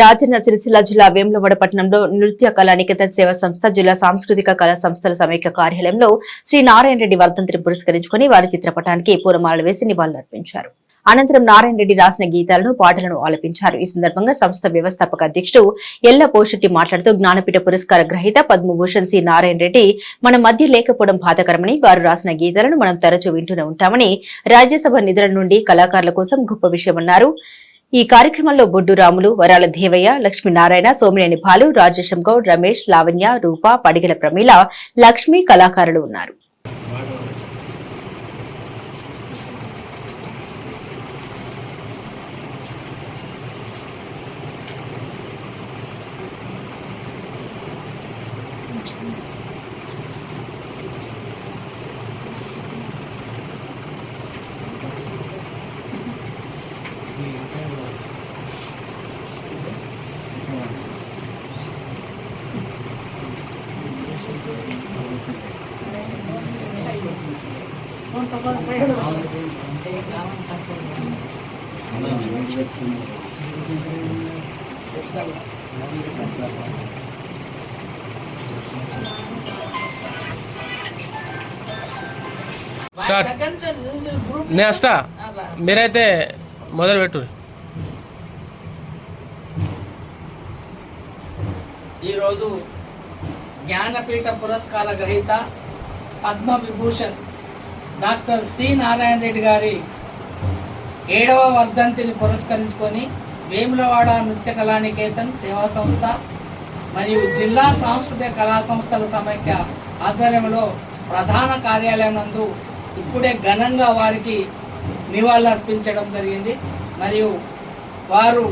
రాజన్న సిరిసిల్ల జిల్లా వేములవాడ పట్టణంలో నృత్య కళా నికేతన్ సేవా సంస్థ జిల్లా సాంస్కృతిక కళా సంస్థల సమైక్య కార్యాలయంలో శ్రీ నారాయణ రెడ్డి వర్ధంతిని పురస్కరించుకుని వారి చిత్రపటానికి పూలమాలలు వేసి నివాళులర్పించారు. అనంతరం నారాయణ రెడ్డి రాసిన గీతాలను పాటలను ఆలపించారు. ఈ సందర్భంగా సంస్థ వ్యవస్థాపక అధ్యక్షుడు ఎల్ల పోషెట్టి మాట్లాడుతూ జ్ఞానపీఠ పురస్కార గ్రహీత పద్మభూషణ్ సి. నారాయణ రెడ్డి మన మధ్య లేకపోవడం బాధకరమని వారు రాసిన గీతాలను మనం తరచూ వింటూనే ఉంటామని రాజ్యసభ నిధుల నుండి కళాకారుల కోసం గొప్ప విషయమన్నారు. ఈ కార్యక్రమంలో బొడ్డు రాములు వరాల దేవయ్య లక్ష్మీనారాయణ సోమినేని భాలు రాజేశం గౌడ్ రమేష్ లావణ్య రూప పడిగల ప్రమీల లక్ష్మి కళాకారులు ఉన్నారు Thank you. నేస్తా మీరైతే మొదలు పెట్టు. ఈరోజు జ్ఞానపీఠ పురస్కార గ్రహీత పద్మ విభూషణ్ డాక్టర్ సి నారాయణ రెడ్డి గారి ఏడవ వర్ధంతిని పురస్కరించుకొని వేములవాడ నృత్య కళానికేతన్ సేవా సంస్థ మరియు జిల్లా సాంస్కృతిక కళా సంస్థల సమైక్య ఆధ్వర్యంలో ప్రధాన కార్యాలయం నందు ఇప్పుడే ఘనంగా వారికి నివాళులర్పించడం జరిగింది. మరియు వారు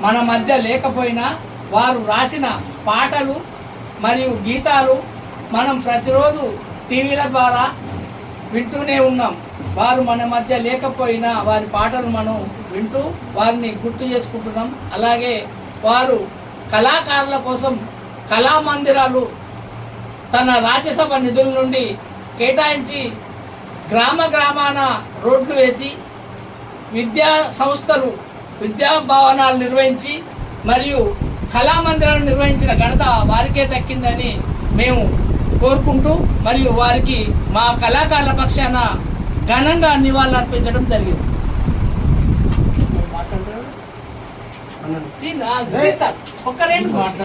మన మధ్య లేకపోయినా వారు రాసిన పాటలు మరియు గీతాలు మనం ప్రతిరోజు టీవీల ద్వారా వింటూనే ఉన్నాం. వారు మన మధ్య లేకపోయినా వారి పాటలు మనం వింటూ వారిని గుర్తు చేసుకుంటున్నాం. అలాగే వారు కళాకారుల కోసం కళామందిరాలు తన రాజ్యసభ నిధుల నుండి కేటాయించి గ్రామ గ్రామాన రోడ్లు వేసి విద్యా సంస్థలు విద్యా భవనాలు నిర్వహించి మరియు కళామందిరాలు నిర్వహించిన ఘనత వారికే దక్కిందని మేము కోరుకుంటూ మరియు వారికి మా కళాకారుల పక్షాన ఘనంగా నివాళులు అర్పించడం జరిగింది. ఒక్క రెండు